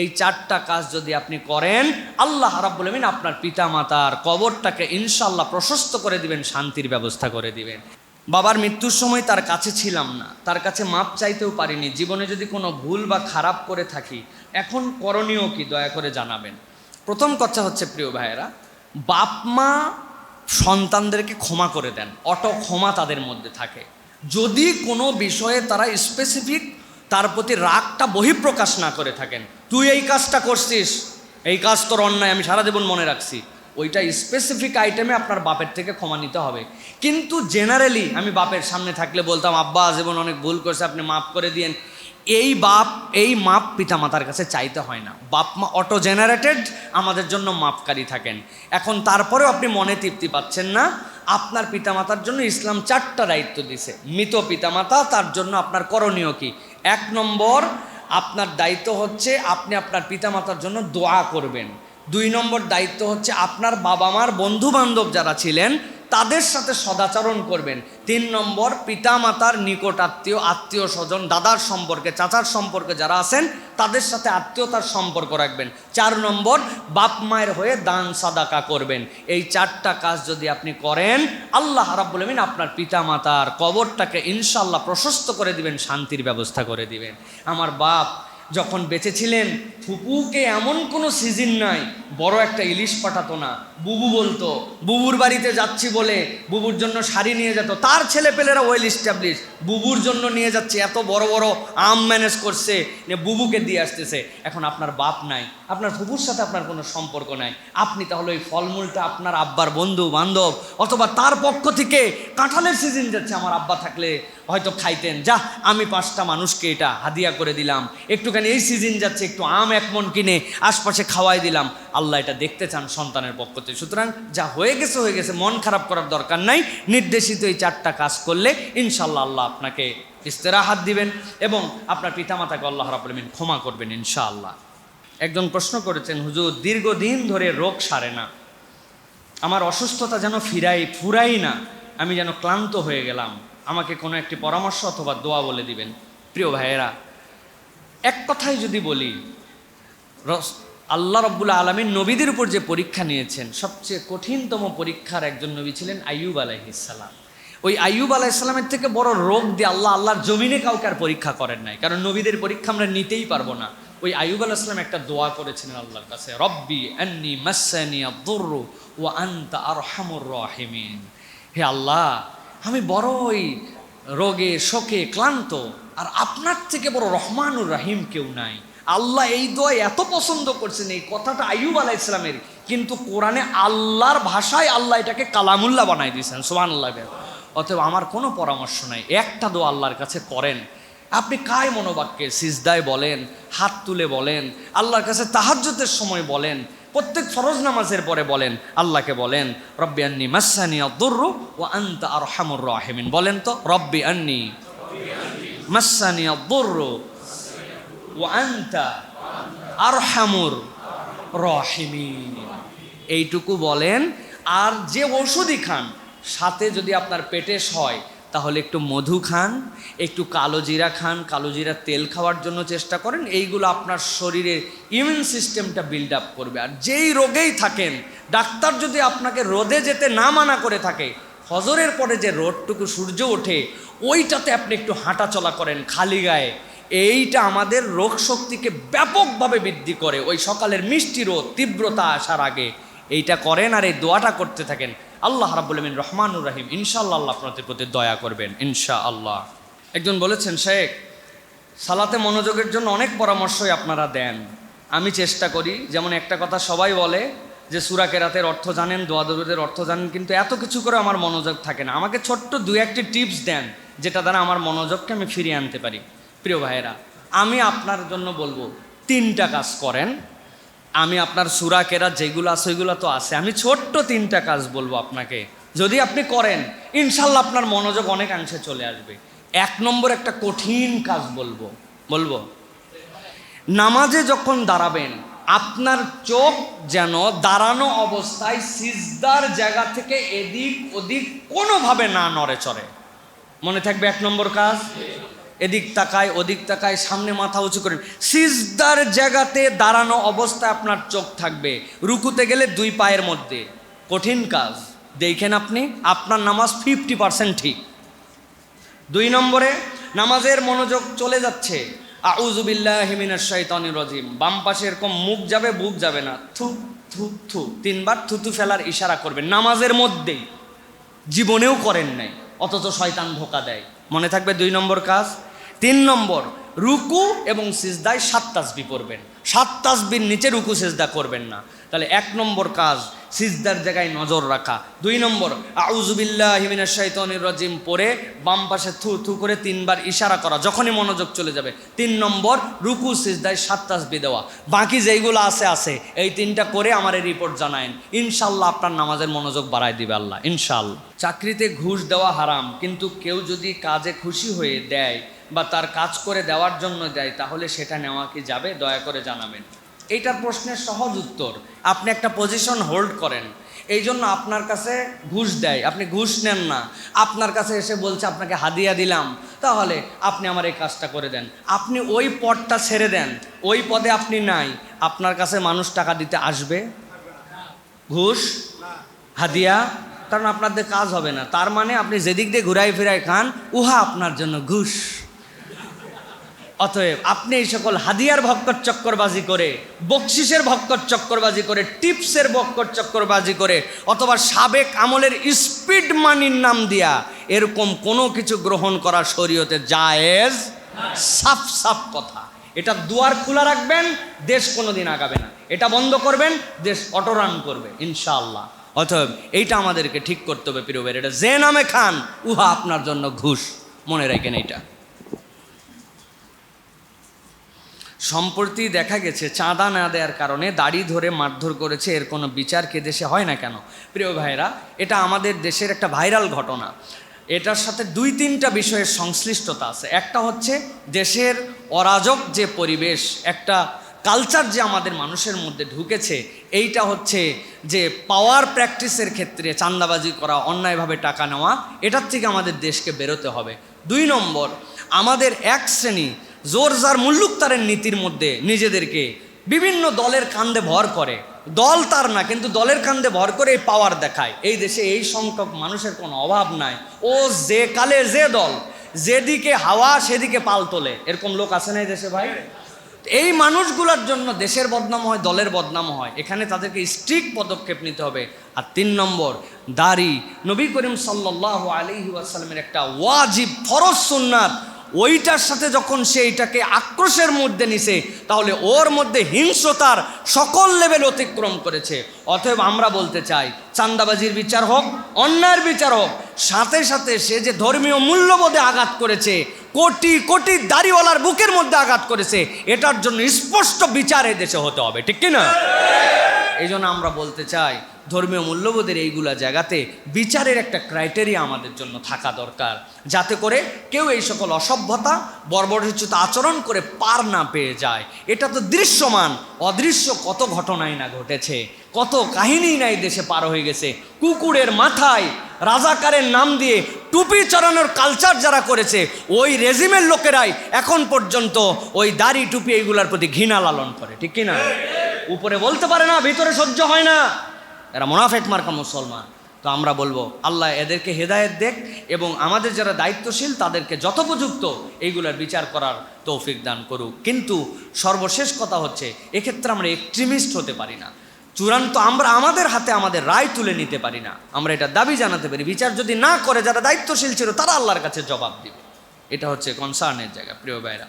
এই চারটা কাজ যদি আপনি করেন, আল্লাহ রাব্বুল আমিন আপনার পিতা মাতার কবরটাকে ইনশাল্লাহ প্রশস্ত করে দিবেন, শান্তির ব্যবস্থা করে দিবেন। বাবার মৃত্যুর সময় তার কাছে ছিলাম না, তার কাছে মাপ চাইতেও পারিনি। জীবনে যদি কোনো ভুল বা খারাপ করে থাকি, এখন করণীয় কি দয়া করে জানাবেন। প্রথম কথা হচ্ছে, প্রিয় ভাইয়েরা বাপ মা সন্তানদেরকে ক্ষমা করে দেন অটো ক্ষমা তাদের মধ্যে থাকে। যদি কোনো বিষয়ে তারা স্পেসিফিক তার প্রতি রাগটা বহিঃপ্রকাশ না করে থাকেন। তুই এই কাজটা করছিস? এই কাজ তোর অন্যায়, আমি সারা জীবন মনে রাখছি। ওইটা স্পেসিফিক আইটেমে আপনার বাপের থেকে ক্ষমা নিতে হবে। কিন্তু জেনারেলি আমি বাপের সামনে থাকলে বলতাম, আব্বা, জীবন অনেক ভুল করছে, আপনি মাফ করে দিয়েন। এই বাপ, এই মাপ পিতা মাতার কাছে চাইতে হয় না। বাপ মা অটো জেনারেটেড আমাদের জন্য মাপকারী থাকেন। এখন তারপরেও আপনি মনে তৃপ্তি পাচ্ছেন না, আপনার পিতামাতার জন্য ইসলাম চারটা দায়িত্ব দিছে। মৃত পিতামাতা, তার জন্য আপনার করণীয় কি? এক নম্বর, আপনার দায়িত্ব হচ্ছে আপনি আপনার পিতামাতার জন্য দোয়া করবেন। দুই নম্বর দায়িত্ব হচ্ছে আপনার বাবা মার বন্ধু বান্ধব যারা ছিলেন তাদের সাথে সদাচরণ করবেন। তিন নম্বর, পিতামাতার নিকট আত্মীয় আত্মীয় স্বজন, দাদার সম্পর্কে, চাচার সম্পর্কে যারা আছেন, তাদের সাথে আত্মীয়তার সম্পর্ক রাখবেন। চার নম্বর, বাপ মায়ের হয়ে দান সাদাকা করবেন। এই চারটা কাজ যদি আপনি করেন, আল্লাহ রাব্বুল আমিন আপনার পিতামাতার কবরটাকে ইনশাল্লাহ প্রশস্ত করে দিবেন, শান্তির ব্যবস্থা করে দিবেন। আমার বাপ যখন বেঁচেছিলেন, ফুপুকে এমন কোনো সিজন নাই, বড় একটা ইলিশ পাঠাতো না। বুবু বলতো, বুবুর বাড়িতে যাচ্ছি বলে বুবুর জন্য শাড়ি নিয়ে যেত। তার ছেলেপেলেরা ওয়েল ইস্টাবলিশ বুবুর জন্য নিয়ে যাচ্ছে, এত বড় বড় আম ম্যানেজ করছে বুবুকে দিয়ে আসতেছে। এখন আপনার বাপ নাই, আপনার ফুপুর সাথে আপনার কোনো সম্পর্ক নাই। আপনি তাহলে ওই ফলমূলটা আপনার আব্বার বন্ধু, বান্ধব, অথবা তার পক্ষ থেকে কাঁঠালের সিজন যাচ্ছে, আমার আব্বা থাকলে হয়তো খাইতেন। যা, আমি পাঁচটা মানুষকে এটা হাদিয়া করে দিলাম। একটুখানি এই সিজন যাচ্ছে, একটু আম এক মন কিনে আশপাশে খাওয়াই দিলাম। আল্লাহ এটা দেখতে চান সন্তানের পক্ষ থেকে। সুতরাং যা হয়ে গেছে হয়ে গেছে, মন খারাপ করার দরকার নাই। নির্দেশিত এই চারটা কাজ করলে ইনশাল্লাহ আল্লাহ আপনাকে ইস্তেরাহাত দিবেন এবং আপনার পিতামাতাকে আল্লাহ রাবুলমিন ক্ষমা করবেন ইনশাআল্লাহ। একজন প্রশ্ন করেছেন, হুজুর, দীর্ঘদিন ধরে রোগ সারে না। আমার অসুস্থতা যেন ফিরাই, ফুরাই না। আমি যেন ক্লান্ত হয়ে গেলাম। আমাকে কোনো একটি পরামর্শ অথবা দোয়া বলে দিবেন। প্রিয় ভাইয়েরা এক কথাই যদি বলি আল্লাহ রব্বুল আলমীর নবীদের উপর যে পরীক্ষা নিয়েছেন, সবচেয়ে কঠিনতম পরীক্ষার একজন নবী ছিলেন আইয়ুব আলাইহিসাল্লাম ওই আইয়ুব আলাইসাল্লামের থেকে বড় রোগ দিয়ে আল্লাহ আল্লাহর জমিনে কাউকে আর পরীক্ষা করেন নাই। কারণ নবীদের পরীক্ষা আমরা নিতেই পারব না। ওই আইয়ুব আলাইসাল্লাম একটা দোয়া করেছিলেন আল্লাহর কাছে, রব্বি আন্নি মাসানি আব্দুরু ও আন্তা আর হামুর রাহিমিন। হে আল্লাহ, আমি বড়ই রোগে, শোকে ক্লান্ত। আর আপনার থেকে বড় রহমানুর রাহিম কেউ নাই। আল্লাহ এই দোয়া এত পছন্দ করছেন এই কথাটা আইয়ুব আলাহ ইসলামের কিন্তু কোরআনে আল্লাহর ভাষায় আল্লাহ এটাকে কালামুল্লাহ বানাই দিয়েছেন সোহান আল্লাহ অতএব আমার কোনো পরামর্শ নাই, একটা দোয়া আল্লাহর কাছে করেন। আপনি কায় মনোবাক্যে সিজদায় বলেন, হাত তুলে বলেন, আল্লাহর কাছে তাহাজ্জতের সময় বলেন, প্রত্যেক ফরজ নামাজের পরে বলেন, আল্লাহকে বলেন, রব্বি আন্নি মাসানি আদুররু ও আন্তা আর হামুর রাহিমিন। বলেন তো, রব্বি আন্নি মাসানি আদুররু ও আন্তা আর হামুর রহিমিন। এইটুকু বলেন, আর যে ওষুধই খান, সাথে যদি আপনার পেটে হয় তাহলে একটু মধু খান, একটু কালো জিরা খান, কালো জিরা তেল খাওয়ার জন্য চেষ্টা করেন, এইগুলো আপনার শরীরের ইমিউন সিস্টেমটা বিল্ড আপ করবে। আর যেই রোগেই থাকেন, ডাক্তার যদি আপনাকে রোদে যেতে না মানা করে থাকে হজরের পরে যে রোডটুকু সূর্য ওঠে, ওইটাতে আপনি একটু হাঁটা চলা করেন খালি গায়ে। এইটা আমাদের রোগ শক্তিকে ব্যাপকভাবে বৃদ্ধি করে। ওই সকালের মিষ্টি রোদ, তীব্রতা আসার আগে। এইটা করেন আর এই দোয়াটা করতে থাকেন। আল্লাহ রাবুল আলমিন রহমানুর রাহিম। ইনশাআল্লাহ আল্লাহ আপনাদের প্রতি দয়া করবেন ইনশা আল্লাহ একজন বলেছেন, শেখ, সালাতে মনোযোগের জন্য অনেক পরামর্শই আপনারা দেন। আমি চেষ্টা করি। যেমন একটা কথা সবাই বলে যে সুরা কেরাতের অর্থ জানেন, দোয়া দরুদের অর্থ জানেন, কিন্তু এত কিছু করে আমার মনোযোগ থাকে না। আমাকে ছোট্ট দু একটি টিপস দেন, যেটা দ্বারা আমার মনোযোগকে আমি ফিরিয়ে আনতে পারি। প্রিয় ভাইয়েরা, আমি আপনার জন্য বলব, তিনটা কাজ করেন। আমি আপনার সুরা কেরা যেগুলো আছে, ওইগুলো তো আছে। আমি ছোট্ট তিনটা কাজ বলব আপনাকে। যদি আপনি করেন, ইনশাল্লাহ আপনার মনোযোগ অনেকাংশে চলে আসবে। এক নম্বর একটা কঠিন কাজ বলব। বলব, নামাজে যখন দাঁড়াবেন আপনার চোখ যেন দাঁড়ানো অবস্থায় সিজদার জায়গা থেকে এদিক ওদিক কোনোভাবে না নড়ে চড়ে। মনে থাকবে এক নম্বর কাজ? এদিক তাকায়, ওদিক তাকায়, সামনে মাথা উঁচু করেন সিজদার জায়গাতে দাঁড়ানো অবস্থায় আপনার চোখ থাকবে। রুকুতে গেলে দুই পায়ের মধ্যে। কঠিন কাজ। দেখেন আপনি, আপনার নামাজ ফিফটি পার্সেন্ট ঠিক। দুই নম্বরে, নামাজের মনোযোগ চলে যাচ্ছে। আউজুবিল্লাহ হিমিনার শৈতানি রজিম। বাম পাশে এরকম মুখ যাবে, বুক যাবে না। থু থু থু। তিনবার থুতু ফেলার ইশারা করবেন। নামাজের মধ্যেই জীবনেও করেন নাই, অথচ শয়তান ধোকা দেয়। মনে থাকবে দুই নম্বর কাজ? তিন নম্বর, রুকু এবং সিজদায় সাত তাসবি পড়বেন। সাত তাসবির নিচে রুকু, সিজদা করবেন না। তাহলে এক নম্বর কাজ সিজদার জায়গায় নজর রাখা। দুই নম্বর আউজুবিল্লাহ হিমিনা শৈতনির রজিম পরে বাম পাশে থু থু করে তিনবার ইশারা করা, যখনই মনোযোগ চলে যাবে। তিন নম্বর, রুকু, সিজদায় সাত তাসবি দেওয়া। বাকি যেইগুলো আছে আছে। এই তিনটা করে আমার এই রিপোর্ট জানায়েন। ইনশাল্লাহ আপনার নামাজের মনোযোগ বাড়ায় দিবে আল্লাহ ইনশাল্লাহ চাকরিতে ঘুষ দেওয়া হারাম, কিন্তু কেউ যদি কাজে খুশি হয়ে দেয় বা তার কাজ করে দেওয়ার জন্য দেয়, তাহলে সেটা নেওয়া কি যাবে? দয়া করে জানাবেন। এইটার প্রশ্নের সহজ উত্তর। আপনি একটা পজিশন হোল্ড করেন। এই জন্য আপনার কাছে ঘুষ দেয়। আপনি ঘুষ নেন না। আপনার কাছে এসে বলছে, আপনাকে হাদিয়া দিলাম। তাহলে আপনি আমার এই কাজটা করে দেন। আপনি ওই পদটা ছেড়ে দেন। ওই পদে আপনি নাই। আপনার কাছে মানুষ টাকা দিতে আসবে? ঘুষ? হাদিয়া? কারণ আপনাদের কাজ হবে না। তার মানে আপনি যেদিক দিয়ে ঘুরাই ফিরাই খান, উহা আপনার জন্য ঘুষ। অতএব আপনি এই সকল হাদিয়ার ভক্কর চক্করবাজি করে, বকশিসের ভক্কর চক্করবাজি করে, টিপসের ভক্কর চক্করবাজি করে, অথবা সাবেক আমলের স্পিড মানির নাম দিয়া এরকম কোনো কিছু গ্রহণ করা শরীয়তে জায়েজ? সাফ সাফ কথা। এটা দুয়ার খোলা রাখবেন, দেশ কোনোদিন আগাবে না। এটা বন্ধ করবেন, দেশ অটোরান করবে, ইনশাআল্লাহ। অতএব এইটা আমাদেরকে ঠিক করতে হবে, প্রিয়। এটা যে নামে খান, উহা আপনার জন্য ঘুষ। মনে রাখেন এইটা। সম্প্রতি দেখা গেছে, চাঁদা না দেওয়ার কারণে দাড়ি ধরে মারধর করেছে, এর কোনো বিচার কে দেশে হয় না কেন? প্রিয় ভাইরা, এটা আমাদের দেশের একটা ভাইরাল ঘটনা। এটার সাথে দুই তিনটা বিষয়ের সংশ্লিষ্টতা আছে। একটা হচ্ছে, দেশের অরাজক যে পরিবেশ, একটা কালচার যে আমাদের মানুষের মধ্যে ঢুকেছে, এইটা হচ্ছে যে পাওয়ার প্র্যাকটিসের ক্ষেত্রে চান্দাবাজি করা, অন্যায়ভাবে টাকা নেওয়া, এটার থেকে আমাদের দেশকে বেরোতে হবে। দুই নম্বর, আমাদের এক শ্রেণি জোর যার মুল্লুকতারের নীতির মধ্যে নিজেদেরকে বিভিন্ন দলের কান্দে ভর করে। দল তার না, কিন্তু দলের কান্দে ভর করে এই পাওয়ার দেখায়। এই দেশে এই সংখ্যক মানুষের কোনো অভাব নাই। ও যে কালে যে দল, যেদিকে হাওয়া সেদিকে পাল তোলে। এরকম লোক আছে না এই দেশে ভাই? এই মানুষগুলোর জন্য দেশের বদনাম হয়, দলের বদনাম হয়। এখানে তাদেরকে স্ট্রিক্ট পদক্ষেপ নিতে হবে। আর তিন নম্বর, দাড়ি। নবী করিম সাল্লাহ আলিহি ওয়াসাল্লামের একটা ওয়াজিব, ফরজ সুন্নাত ওইটার সাথে যখন সে এটাকে আক্রোশের মধ্যে নিছে, তাহলে ওর মধ্যে হিংস্রতার সকল লেভেল অতিক্রম করেছে। অতএব আমরা বলতে চাই চান্দাবাজির বিচার হোক, অন্যায়ের বিচার হোক, সাথে সাথে সে যে ধর্মীয় মূল্যবোধে আঘাত করেছে, কোটি কোটি দাড়িওয়ালার বুকের মধ্যে আঘাত করেছে, এটার জন্য স্পষ্ট বিচার এই দেশে হতে হবে, ঠিক কিনা? এই আমরা বলতে চাই, ধর্মীয় মূল্যবোধের এইগুলা জায়গাতে বিচারের একটা ক্রাইটেরিয়া আমাদের জন্য থাকা দরকার। যাতে করে কেউ এই সকল অসভ্যতা, বর্বরচিত আচরণ করে পার না পেয়ে যায়। এটা তো দৃশ্যমান, অদৃশ্য কত ঘটনাই না ঘটেছে, কত কাহিনী নাই দেশে পার হয়ে গেছে। কুকুরের মাথায় রাজাকারের নাম দিয়ে টুপি চড়ানোর কালচার যারা করেছে, ওই রেজিমের লোকেরাই এখন পর্যন্ত ওই দাড়ি টুপি এইগুলার প্রতি ঘৃণা লালন করে, ঠিক কিনা? উপরে বলতে পারে না, ভিতরে সহ্য হয় না। এরা মোনাফেক মার্কা মুসলমান। তো আমরা বলব, আল্লাহ এদেরকে হেদায়েত দেখ এবং আমাদের যারা দায়িত্বশীল, তাদেরকে যথোপযুক্ত এইগুলার বিচার করার তৌফিক দান করুক। কিন্তু সর্বশেষ কথা হচ্ছে, এক্ষেত্রে আমরা এক্সট্রিমিস্ট হতে পারি না। চূড়ান্ত আমরা, আমাদের হাতে আমাদের রায় তুলে নিতে পারি না। আমরা এটা দাবি জানাতে পারি, বিচার যদি না করে যারা দায়িত্বশীল ছিল, তারা আল্লাহর কাছে জবাব দিবে। এটা হচ্ছে কনসার্নের জায়গা, প্রিয় ভাইরা।